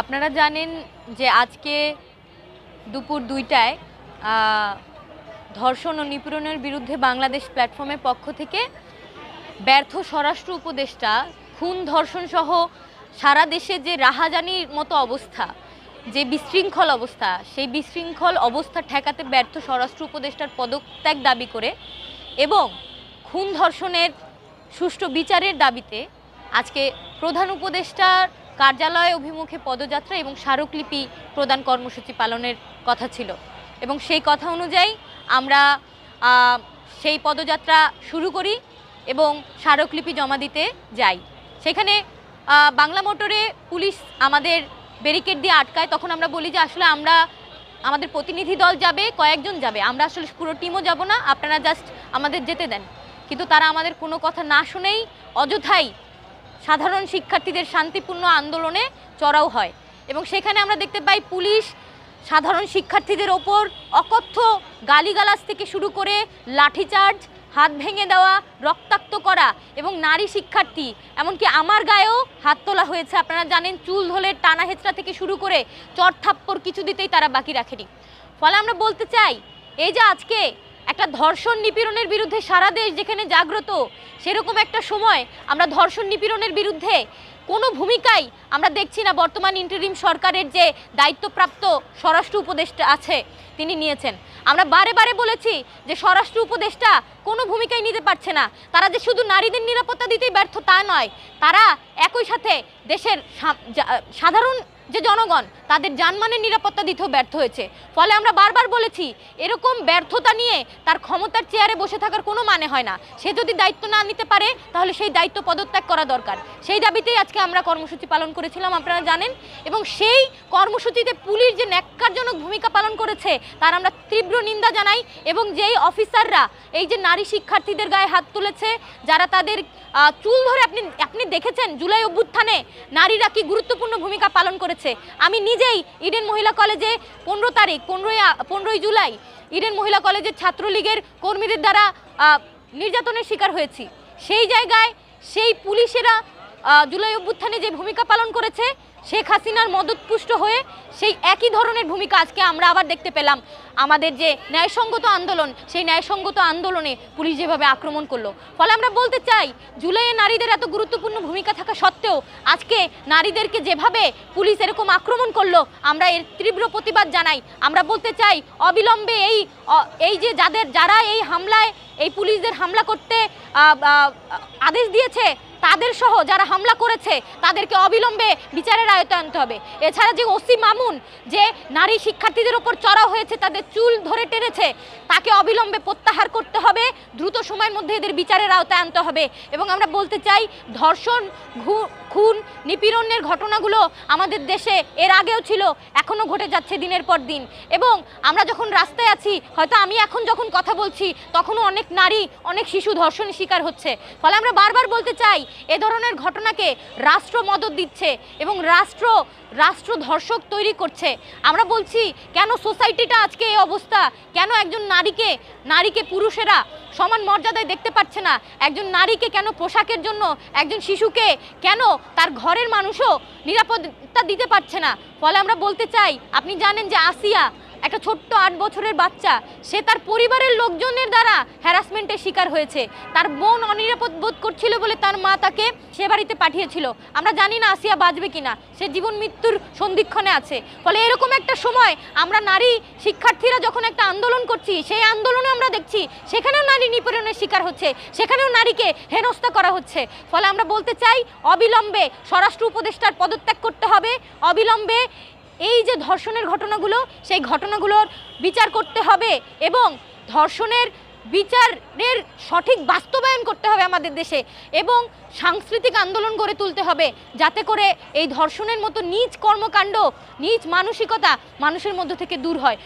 আপনারা জানেন যে আজকে দুপুর দুইটায় ধর্ষণ ও নিপীড়নের বিরুদ্ধে বাংলাদেশ প্ল্যাটফর্মের পক্ষ থেকে ব্যর্থ স্বরাষ্ট্র উপদেষ্টা, খুন, ধর্ষণ সহ সারা দেশে যে রাহাজানির মতো অবস্থা, যে বিশৃঙ্খল অবস্থা, সেই বিশৃঙ্খল অবস্থা ঠেকাতে ব্যর্থ স্বরাষ্ট্র উপদেষ্টার পদত্যাগ দাবি করে এবং খুন, ধর্ষণের সুষ্ঠু বিচারের দাবিতে আজকে প্রধান উপদেষ্টার কার্যালয় অভিমুখে পদযাত্রা এবং স্মারকলিপি প্রদান কর্মসূচি পালনের কথা ছিল। এবং সেই কথা অনুযায়ী আমরা সেই পদযাত্রা শুরু করি এবং স্মারকলিপি জমা দিতে যাই। সেখানে বাংলা মোটরে পুলিশ আমাদের ব্যারিকেড দিয়ে আটকায়। তখন আমরা বলি যে আসলে আমরা, আমাদের প্রতিনিধি দল যাবে, কয়েকজন যাবে। আমরা আসলে পুরো টিমও যাব না, আপনারা জাস্ট আমাদের যেতে দেন। কিন্তু তারা আমাদের কোনো কথা না শুনেই অযথাই সাধারণ শিক্ষার্থীদের শান্তিপূর্ণ আন্দোলনে চড়াও হয়। এবং সেখানে আমরা দেখতে পাই পুলিশ সাধারণ শিক্ষার্থীদের ওপর অকথ্য গালিগালাজ থেকে শুরু করে লাঠিচার্জ, হাত ভেঙে দেওয়া, রক্তাক্ত করা এবং নারী শিক্ষার্থী, এমনকি আমার গায়েও হাত তোলা হয়েছে। আপনারা জানেন, চুল ধরে টানা হেঁচড়া থেকে শুরু করে চর থাপ্পড় কিছু দিতেই তারা বাকি রাখেনি। ফলে আমরা বলতে চাই, এই যে আজকে একটা ধর্ষণ নিপীড়নের বিরুদ্ধে সারা দেশ যেখানে জাগ্রত, সেরকম একটা সময় আমরা ধর্ষণ নিপীড়নের বিরুদ্ধে কোনো ভূমিকাই আমরা দেখছি না। বর্তমান ইন্টারিম সরকারের যে দায়িত্বপ্রাপ্ত স্বরাষ্ট্র উপদেষ্টা আছে, তিনি নিয়েছেন। আমরা বারে বারে বলেছি যে স্বরাষ্ট্র উপদেষ্টা কোনো ভূমিকাই নিতে পারছে না। তারা যে শুধু নারীদের নিরাপত্তা দিতেই ব্যর্থ তা নয়, তারা একই সাথে দেশের সাধারণ যে জনগণ তাদের জানমানের নিরাপত্তা দিতেও ব্যর্থ হয়েছে। ফলে আমরা বারবার বলেছি, এরকম ব্যর্থতা নিয়ে তার ক্ষমতার চেয়ারে বসে থাকার কোনো মানে হয় না। সে যদি দায়িত্ব না নিতে পারে, তাহলে সেই দায়িত্ব পদত্যাগ করা দরকার। সেই দাবিতেই আজকে আমরা কর্মসূচি পালন করেছিলাম, আপনারা জানেন। এবং সেই কর্মসূচিতে পুলিশ যে ন্যাক্কারজনক ভূমিকা পালন করেছে, তার আমরা তীব্র নিন্দা জানাই এবং যেই অফিসাররা, এই যে নারী শিক্ষার্থীদের গায়ে হাত তুলেছে, যারা তাদের চুল ধরে আপনি আপনি দেখেছেন জুলাই অভ্যুত্থানে নারীরা কি গুরুত্বপূর্ণ ভূমিকা পালন করেছে? আমি নিজেই ইডেন মহিলা কলেজে পনেরো তারিখ, পনেরোই পনেরোই জুলাই ইডেন মহিলা কলেজের ছাত্রলীগের কর্মীদের দ্বারা নির্যাতনের শিকার হয়েছি। সেই জায়গায় সেই পুলিশেরা জুলাই অভ্যুত্থানে যে ভূমিকা পালন করেছে শেখ হাসিনার মদতপুষ্ট হয়ে সেই একই ধরনের ভূমিকা আজকে আমরা আবার দেখতে পেলাম। আমাদের যে ন্যায়সঙ্গত আন্দোলন, সেই ন্যায়সঙ্গত আন্দোলনে পুলিশ যেভাবে আক্রমণ করল। ফলে আমরা বলতে চাই, জুলাইয়ে নারীদের এত গুরুত্বপূর্ণ ভূমিকা থাকা সত্ত্বেও আজকে নারীদেরকে যেভাবে পুলিশ এরকম আক্রমণ করল, আমরা এর তীব্র প্রতিবাদ জানাই। আমরা বলতে চাই, অবিলম্বে এই এই যে যাদের, যারা এই হামলায়, এই পুলিশদের হামলা করতে আদেশ দিয়েছে তাদের সহ যারা হামলা করেছে, তাদেরকে অবিলম্বে বিচারের আয়ত্ত আনতে হবে। এছাড়া যে ওসি মামুন, যে নারী শিক্ষার্থীদের ওপর চড়া হয়েছে, তাদের চুল ধরে টেনেছে, তাকে অবিলম্বে প্রত্যাহার করতে হবে। দ্রুত সময়ের মধ্যে এদের বিচারের আওতায় আনতে হবে। এবং আমরা বলতে চাই, ধর্ষণ, ঘু- খুন, নিপীড়নের ঘটনাগুলো আমাদের দেশে এর আগেও ছিল, এখনও ঘটে যাচ্ছে দিনের পর দিন। এবং আমরা যখন রাস্তায় আছি, হয়তো আমি এখন যখন কথা বলছি, তখনও অনেক নারী, অনেক শিশু ধর্ষণের শিকার হচ্ছে। ফলে আমরা বারবার বলতে চাই, এ ধরনের ঘটনাকে রাষ্ট্র মদত দিচ্ছে এবং রাষ্ট্র রাষ্ট্র ধর্ষক তৈরি করছে। আমরা বলছি, কেন সোসাইটিটা আজকে এই অবস্থা? কেন একজন নারীকে নারীকে পুরুষেরা সমান মর্যাদায় দেখতে পাচ্ছে না। একজন নারীকে কেন পোশাকের জন্য, একজন শিশুকে কেন তার ঘরের মানুষও নিরাপত্তা দিতে পারছে না? ফলে আমরা বলতে চাই, আপনি জানেন যে আসিয়া একটা ছোট্ট আট বছরের বাচ্চা, সে তার পরিবারের লোকজনের দ্বারা হ্যারাসমেন্টের শিকার হয়েছে। তার বোন অনিরাপদ বোধ করছিল বলে তার মা তাকে সে বাড়িতে পাঠিয়েছিল। আমরা জানি না আসিয়া বাঁচবে কিনা, সে জীবন মৃত্যুর সন্ধিক্ষণে আছে। ফলে এরকম একটা সময় আমরা নারী শিক্ষার্থীরা যখন একটা আন্দোলন করছি, সেই আন্দোলনে আমরা দেখছি, সেখানেও নারী নিপীড়নের শিকার হচ্ছে, সেখানেও নারীকে হেনস্থা করা হচ্ছে। ফলে আমরা বলতে চাই, অবিলম্বে স্বরাষ্ট্র উপদেষ্টার পদত্যাগ করতে হবে। অবিলম্বে এই যে ধর্ষণের ঘটনাগুলো, সেই ঘটনাগুলোর বিচার করতে হবে এবং ধর্ষণের বিচারের সঠিক বাস্তবায়ন করতে হবে আমাদের দেশে এবং সাংস্কৃতিক আন্দোলন গড়ে তুলতে হবে যাতে করে এই ধর্ষণের মতো নিজ কর্মকাণ্ড, নিজ মানসিকতা মানুষের মধ্য থেকে দূর হয়।